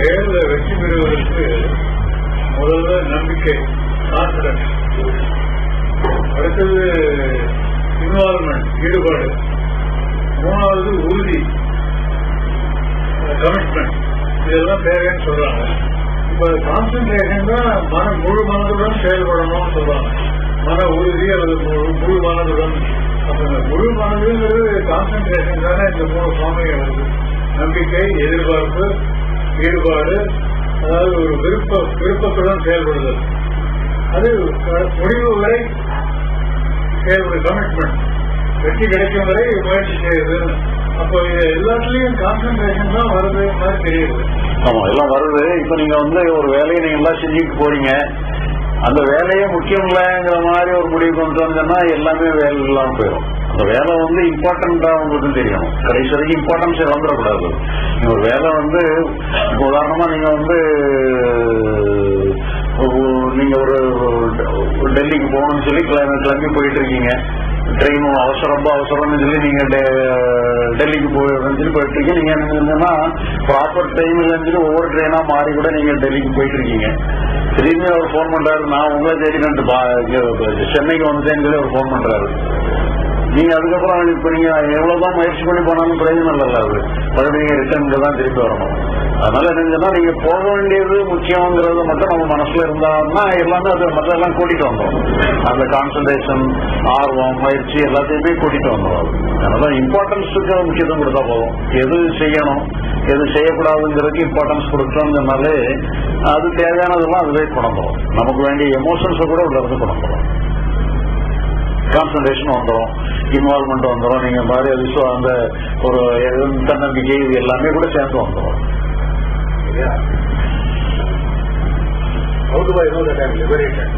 செயல்ல வெற்றி பெறுவதற்கு முதல்ல நம்பிக்கை கான்பிடன்ஸ் அடுத்தது இன்வால்மெண்ட் ஈடுபாடு. மூணாவது உறுதி கமிட்மெண்ட் இதெல்லாம் தேவைன்னு சொல்றாங்க. இப்ப கான்சென்ட்ரேஷன் தான் மன முழு மனதுடன் செயல்படணும்னு சொல்றாங்க. மன உறுதி அல்லது முழு மனதுடன். அப்ப முழு மனதுங்கிறது கான்சென்ட்ரேஷன் தானே இந்த மூணு சுவாமிகள் நம்பிக்கை எதிர்பார்ப்பு ஈடுபாடு அதாவது ஒரு விருப்ப விருப்பத்துடன் செயல்படுதல். அது முடிவு வரை செயல்படு கமிட்மெண்ட் வெற்றி கிடைக்கும் வரை முயற்சி செய்யுது. அப்போ இது எல்லாத்துலயும் கான்சென்ட்ரேஷன் தான் வருது மாதிரி தெரியுது. ஆமா எல்லாம் வருது. இப்ப நீங்க வந்து ஒரு வேலையை நீங்க எல்லாம் செஞ்சுட்டு போறீங்க. அந்த வேலையே முக்கியம் இல்லைங்கிற மாதிரி ஒரு முடிவு கொண்டு வந்தோம்னா எல்லாமே வேலை இல்லாமல் போயிடும். அந்த வேலை வந்து இம்பார்ட்டண்டா உங்களுக்கு தெரியும். கடைசி வரைக்கும் இம்பார்ட்டன்ஸ் வந்துடக்கூடாது ஒரு வேலை வந்து உதாரணமா நீங்க வந்து நீங்க ஒரு டெல்லிக்கு போகணும்னு சொல்லி கிளம்பி போயிட்டு இருக்கீங்க. ட்ரெயின் அவசரம் ரொம்ப அவசரம்னு சொல்லி நீங்க டெ- டெல்லிக்கு போய் சொல்லி போயிட்டு இருக்கீங்க நீங்க என்ன செஞ்சீங்கன்னா ப்ராப்பர் டைம் இல்லைன்னு ஒவ்வொரு ட்ரெயினா மாறி கூட நீங்க டெல்லிக்கு போயிட்டு இருக்கீங்க திடீர்னு அவர் ஃபோன் பண்றாரு நான் உங்களை தேடி பா- சென்னைக்கு வந்துட்டேன்னு சொல்லி அவர் ஃபோன் பண்றாரு. நீங்க அதுக்கப்புறம் இப்ப நீங்க எவ்வளவுதான் முயற்சி பண்ணி போனாலும் பிரயோஜனம் இல்லை அது மறுபடியும் ரிட்டர்னுக்கு தான் திருப்பி வரணும். அதனால என்னங்கன்னா நீங்க போக வேண்டியது முக்கியங்கிறது மட்டும் நம்ம மனசுல இருந்தாருன்னா எல்லாமே அது மற்றெல்லாம் கூட்டிட்டு வந்துடும் அந்த கான்சன்ட்ரேஷன் ஆர்வம் முயற்சி எல்லாத்தையுமே கூட்டிட்டு வந்துடும் அதனால இம்பார்ட்டன்ஸுக்கு முக்கியத்துவம் கொடுத்தா போதும். எது செய்யணும் எது செய்யக்கூடாதுங்கிறதுக்கு இம்பார்ட்டன்ஸ் கொடுத்தோம்னாலே அது தேவையானதெல்லாம் அதுவே கொண்டோம் நமக்கு வேண்டிய எமோஷன்ஸை கூட உள்ள இருந்து கொண்டோம் கான்சன்ட்ரேஷன் வந்துடும் இன்வால்மெண்ட் வந்துடும் நீங்க மாதிரி அது அந்த ஒரு தன்னம்பிக்கை இது எல்லாமே கூட சேர்ந்து வந்துடும் Yeah. How do I know that I am liberated?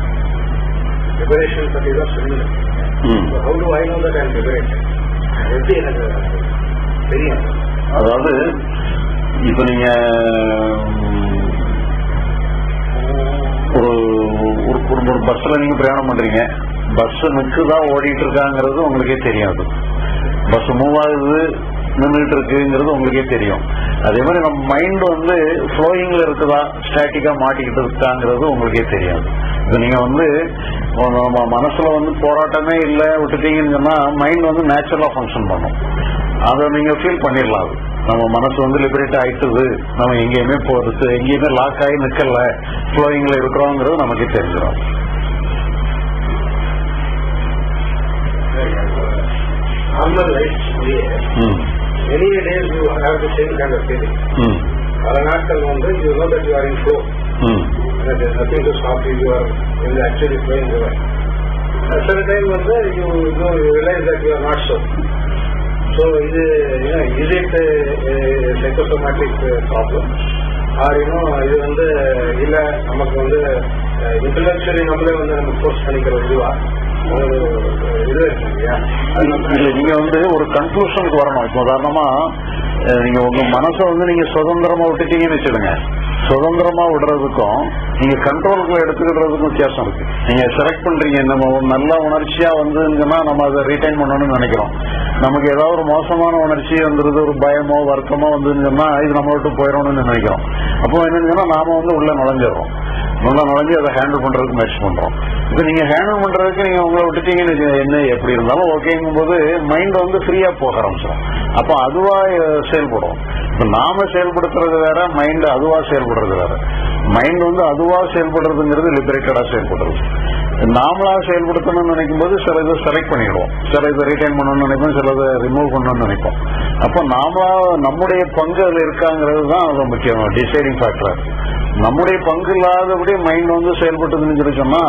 Liberation பத்தி தான் சொல்லுங்க ம். How do I know that I am liberated? எப்படி எனக்கு தெரியும் அதாவது இப்ப நீங்க ஒரு ஒரு ஒரு- பஸ்ல நீங்க பிரயாணம் பண்றீங்க பஸ் நிக்குதா ஓடிட்டு இருக்காங்கிறது உங்களுக்கே தெரியாது பஸ் மூவ் ஆகுது நின்றுட்டு இருக்குங்கிறது உங்களுக்கே தெரியும் அதே மாதிரி நம்ம மைண்ட் வந்து ஃப்ளோயிங்ல இருக்குதா ஸ்டாட்டிக்கா மாட்டிக்கிட்டு இருக்காங்கிறது உங்களுக்கே தெரியாது. இப்ப நீங்க வந்து நம்ம மனசுல வந்து போராட்டமே இல்லை விட்டுட்டீங்கன்னு சொன்னா மைண்ட் வந்து நேச்சுரலா ஃபங்க்ஷன் பண்ணும். அதை நீங்க ஃபீல் பண்ணிடலாம். அது நம்ம மனசு வந்து லிபரேட் ஆயிட்டுது. நம்ம எங்கேயுமே போறது எங்கேயுமே லாக் ஆகி நிக்கல ஃப்ளோயிங்ல இருக்கிறோங்கிறது நமக்கே தெரிஞ்சிடும் ம். Many days you have the same kind of feeling. ம் பல நாட்கள் வந்து you know that you are in flow. ம் There is nothing to stop you. You are in the actually flowing river. At certain time வந்து you, you, you realize that you are not so. So இது you know, is it a, a psychosomatic problem? Or you know, இது வந்து இல்ல நமக்கு வந்து intellectually நம்மளே வந்து நம்ம ஃபோர்ஸ் பண்ணிக்கிற இதுவா ஒரு இது இருக்கு இல்லையா இல்ல நீங்க வந்து ஒரு கன்க்ளூஷனுக்கு வரணும். இப்போ உதாரணமா நீங்க உங்க மனசை வந்து நீங்க சுதந்திரமா விட்டுட்டீங்கன்னு வச்சுடுங்க சுதந்திரமா விடுறதுக்கும் நீங்க கண்ட்ரோலுக்குள்ள எடுத்துக்கிடுறதுக்கும் வித்தியாசம் இருக்கு. நீங்க செலக்ட் பண்றீங்க. நம்ம ஒரு நல்ல உணர்ச்சியா வந்துங்கன்னா நம்ம அதை ரீட்டைன் பண்ணணும்னு நினைக்கிறோம். நமக்கு ஏதாவது ஒரு மோசமான உணர்ச்சி வந்துருது ஒரு பயமோ வருத்தமோ வந்துருந்துன்னா இது நம்ம விட்டு போயிடணும்னு நினைக்கிறோம். அப்போ என்னன்னா நாம வந்து உள்ள நுழைஞ்சிடறோம். நல்லா நுழைஞ்சு அதை ஹேண்டில் பண்றதுக்கு முயற்சி பண்றோம். இப்போ நீங்க ஹேண்டில் பண்றதுக்கு நீங்க உங்களை விட்டுட்டீங்கன்னு என்ன எப்படி இருந்தாலும் ஓகேங்கும் போது மைண்ட் வந்து ஃப்ரீயா போக ஆரம்பிச்சிடும். அப்போ அதுவா செயல்படும். இப்போ நாம செயல்படுத்துறது வேற மைண்ட் அதுவா செயல்படுறது வேற. மைண்ட் வந்து அதுவா செயல்படுறதுங்கிறது லிபரேட்டடா செயல்படுறது. நாமளா செயல்படுத்தணும்னு நினைக்கும் போது சில இதை செலக்ட் பண்ணிடுவோம். சில இதை ரிட்டைன் பண்ணணும்னு நினைப்போம் சில அதை ரிமூவ் பண்ணணும்னு நினைப்போம். அப்போ நாம நம்முடைய பங்கு அதில் இருக்காங்கிறது தான் அது முக்கியம். டிசைடிங் ஃபேக்டர் நம்முடைய பங்கு இல்லாதபடி மைண்ட் வந்து செயல்பட்டுதுன்னு சொல்லி சொன்னா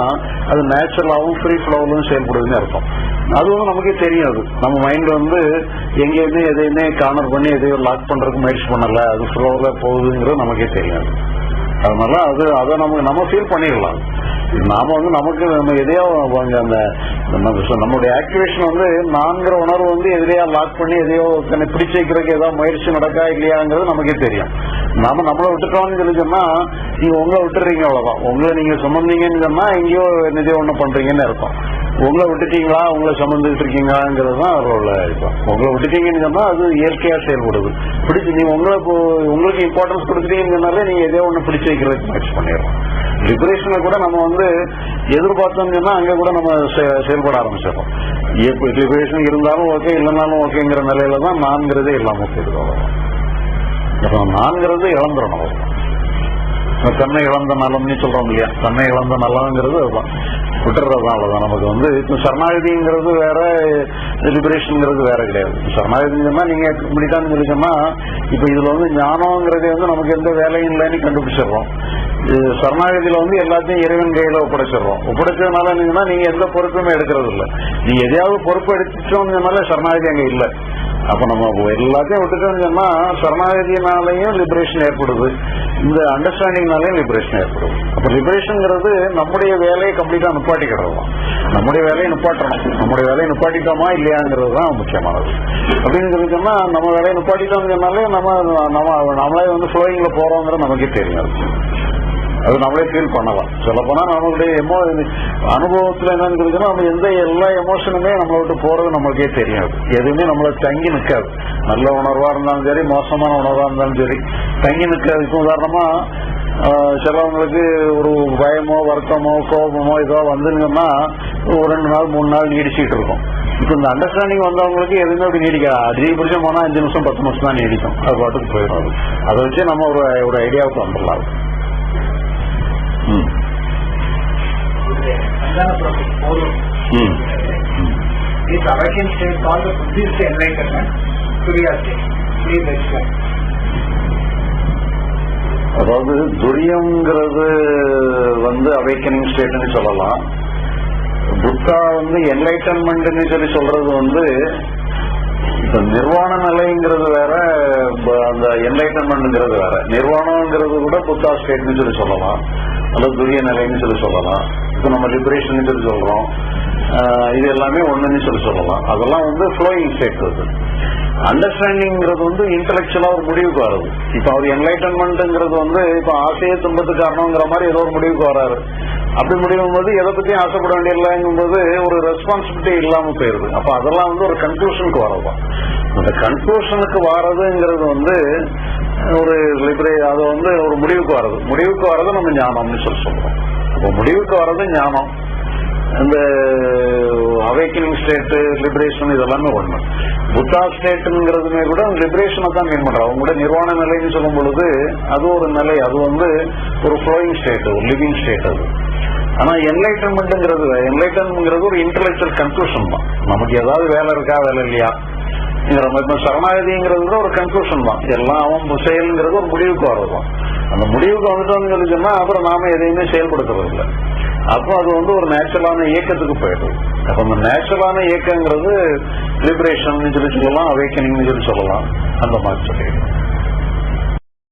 அது நேச்சுரலாகவும் ஃப்ரீ ஃப்ளோவிலும் செயல்படுதுன்னு அர்த்தம். அது வந்து நமக்கே அது. நம்ம மைண்ட் வந்து எங்கேயுமே எதையுமே கார்னர் பண்ணி எதையோ லாக் பண்றதுக்கு முயற்சி பண்ணல அது ஃப்ளோல போகுதுங்கிறது நமக்கே தெரியாது. அதனால அது அதை நம்ம நம்ம ஃபீல் பண்ணிடலாம். நாம வந்து நமக்கு நம்ம எதையோ அந்த நம்ம- நம்மளுடைய ஆக்டிவேஷன் வந்து நான்கிற உணர்வு வந்து எதிரையா லாக் பண்ணி எதையோ தன்னை பிடிச்சு வைக்கிறதுக்கு ஏதாவது முயற்சி நடக்கா இல்லையாங்கிறது நமக்கே தெரியும். நாம நம்மளை விட்டுட்டோம்னு சொல்லி சொன்னா நீங்க உங்களை விட்டுறீங்க அவ்வளவுதான். உங்களை நீங்க சுமந்தீங்கன்னு சொன்னா எங்கேயோ நிதி ஒண்ணு பண்றீங்கன்னு இருக்கும் உங்களை விட்டுட்டீங்களா? உங்களை சுமந்துட்டு இருக்கீங்களாங்கிறது தான் ரோல் இப்போ உங்களை விட்டுட்டீங்கன்னு சொன்னா அது இயற்கையா செயல்படுது. பிடிச்சு நீங்க உங்களை இப்போ உங்களுக்கு இம்பார்ட்டன்ஸ் கொடுக்குறீங்கனாலே நீங்கள் நீங்க எதோ ஒண்ணு பிடிச்சு வைக்கிறதுக்கு முயற்சி பண்ணிடுறோம் லிபரேஷனை கூட நம்ம வந்து எதிர்பார்த்தோம்னு சொன்னா அங்க கூட நம்ம செ- செயல்பட ஆரம்பிச்சிடறோம். எப்போ லிபரேஷன் இருந்தாலும் ஓகே இல்லைனாலும் ஓகேங்கிற நிலையில தான் நான்கிறதே இல்லாம போயிடுது அவ்வளவுதான். நான்கிறது இழந்துடும் அவ்வளவுதான். தன்னை இழந்த நலம்னு சொல்றோம் இல்லையா? தன்னை இழந்த நலம்ங்கிறது அதுதான். விட்டுறது தான் அவ்வளவுதான். நமக்கு வந்து சரணாகதிங்கிறது வேற லிபரேஷன்ங்கிறது வேற கிடையாது. சரணாகதிங்கன்னா நீங்க இப்படித்தான் சொல்லிச்சோம்னா இப்போ இப்ப இதுல வந்து ஞானம்ங்கிறதே வந்து நமக்கு எந்த வேலையும் இல்லைன்னு கண்டுபிடிச்சிடுறோம். இது சரணாகதியில வந்து எல்லாத்தையும் இறைவன் கையில ஒப்படைச்சிடுறோம். ஒப்படைச்சதுனால நீங்க எந்த பொறுப்புமே எடுக்கிறது இல்லை நீ எதையாவது பொறுப்பு எடுத்துட்டோம்னால சரணாகதி அங்க இல்லை. அப்ப நம்ம எல்லாத்தையும் விட்டுட்டோம்னு சொன்னா சரணாகதியினாலையும் லிபரேஷன் ஏற்படுது. இந்த அண்டர்ஸ்டாண்டிங்னாலையும் லிபரேஷன் ஏற்படுது அப்ப லிபரேஷன்ங்கிறது நம்முடைய வேலையை கம்ப்ளீட்டா நிப்பாட்டிக்கிறது தான் நம்முடைய வேலையை நிப்பாட்டணும். நம்முடைய வேலையை நிப்பாட்டிட்டோமா இல்லையாங்கிறது தான் முக்கியமானது. அப்படின்னு சொல்லி சொன்னா நம்ம வேலையை நிப்பாட்டிட்டோம்னு சொன்னாலே நம்ம நம்ம நம்மளே வந்து ஃப்ளோயிங்ல போறோங்கிறது நமக்கே தெரியும் அது நம்மளே ஃபீல் பண்ணலாம். சொல்ல போனா நம்மளுடைய எமோ அனுபவத்துல என்னன்னு சொல்லிச்சுன்னா நம்ம எந்த எல்லா எமோஷனுமே நம்மளை விட்டு போறது நம்மளுக்கே தெரியாது. எதுவுமே நம்மள தங்கி நிற்காது நல்ல உணர்வா இருந்தாலும் சரி மோசமான உணர்வா இருந்தாலும் சரி தங்கி நிற்காது இப்போ உதாரணமா சிலவங்களுக்கு ஒரு பயமோ வருத்தமோ கோபமோ ஏதோ வந்துங்கன்னா ஒரு ரெண்டு நாள் மூணு நாள் நீடிச்சுட்டு இருக்கும். இப்போ இந்த அண்டர்ஸ்டாண்டிங் வந்தவங்களுக்கு எதுவுமே அப்படி நீடிக்காது. அதிகபட்சம் போனா அஞ்சு நிமிஷம் பத்து நிமிஷம் தான் நீடிக்கும். அது பாட்டுக்கு போயிடும். அதை. வச்சு நம்ம ஒரு ஒரு ஐடியாவுக்கு வந்துடலாம். Sandhana process, four ம் This awakened state called the Buddhist enlightenment, அதாவது துரியங்கிறது வந்து அவேக்கனிங் ஸ்டேட்னு சொல்லலாம். புத்தா வந்து என்லைட்டன்மெண்ட்னு சொல்லி சொல்றது வந்து நிர்வாண நிலைங்கிறது வேற அந்த என்லைட்டன்மெண்ட்ங்கிறது வேற. நிர்வாணம்ங்கிறது கூட புத்தா ஸ்டேட்னு சொல்லி சொல்லலாம். அல்லது துரிய நிலைன்னு சொல்லி சொல்லலாம். இப்போ நம்ம லிபரேஷன் சொல்லி சொல்றோம். இது எல்லாமே ஒண்ணுன்னு சொல்லி சொல்லலாம். அதெல்லாம் வந்து ஃப்ளோயிங் ஸ்டேட் அது. அண்டர்ஸ்டாண்டிங்கிறது வந்து இன்டலெக்சுவலா ஒரு முடிவுக்கு வருது இப்ப அவர் என்லைட்டன்மெண்ட்ங்கிறது வந்து இப்ப ஆசையே துன்பத்து காரணங்கிற மாதிரி ஏதோ ஒரு முடிவுக்கு வராரு அப்படி முடியும் போது எதை பத்தியும் ஆசைப்பட வேண்டியதில்லைங்கும் போது ஒரு ரெஸ்பான்சிபிலிட்டி இல்லாம போயிருது. அப்ப அதெல்லாம் வந்து ஒரு கன்க்ளூஷனுக்கு வரதுதான் அந்த கன்க்ளூஷனுக்கு வர்றதுங்கிறது வந்து ஒரு லிபரே அது வந்து ஒரு முடிவுக்கு வர்றது. முடிவுக்கு வர்றது நம்ம ஞானம்னு சொல்லி சொல்றோம். அப்போ முடிவுக்கு வர்றது ஞானம். இந்த அவேக்கனிங் ஸ்டேட்டு லிபரேஷன் இதெல்லாமே ஒண்ணு. புத்தா ஸ்டேட்டுங்கிறதுமே கூட லிபரேஷனை தான் மீன் பண்றோம் அவங்களோட நிர்வாண நிலைன்னு சொல்லும் பொழுது அது ஒரு நிலை. அது வந்து ஒரு ஃப்ளோயிங் ஸ்டேட் ஒரு லிவிங் ஸ்டேட் அது. ஆனா என்லைட்டன்மெண்ட்ங்கிறது என்லைட்டன்மெண்ட்ங்கிறது ஒரு இன்டலெக்சுவல் கன்க்ளூஷன் தான். நமக்கு ஏதாவது வேலை இருக்கா வேலை இல்லையா? இப்போ சரணாகதிங்கிறது ஒரு கன்க்ளூஷன் தான். எல்லாம் அவன் செயல்ங்கிறது ஒரு முடிவுக்கு வர்றதுதான். அந்த முடிவுக்கு வந்துட்டோம்னு சொல்லி சொன்னா அப்புறம் நாம எதையுமே செயல்படுத்துறது இல்லை அப்போ அது வந்து ஒரு நேச்சுரலான இயக்கத்துக்கு போயிடுது அப்போ அந்த நேச்சுரலான இயக்கங்கிறது லிபரேஷன் சொல்லி சொல்லலாம் அவேக்கனிங் சொல்லி சொல்லலாம். அந்த மாதிரி சொல்லிடுறோம்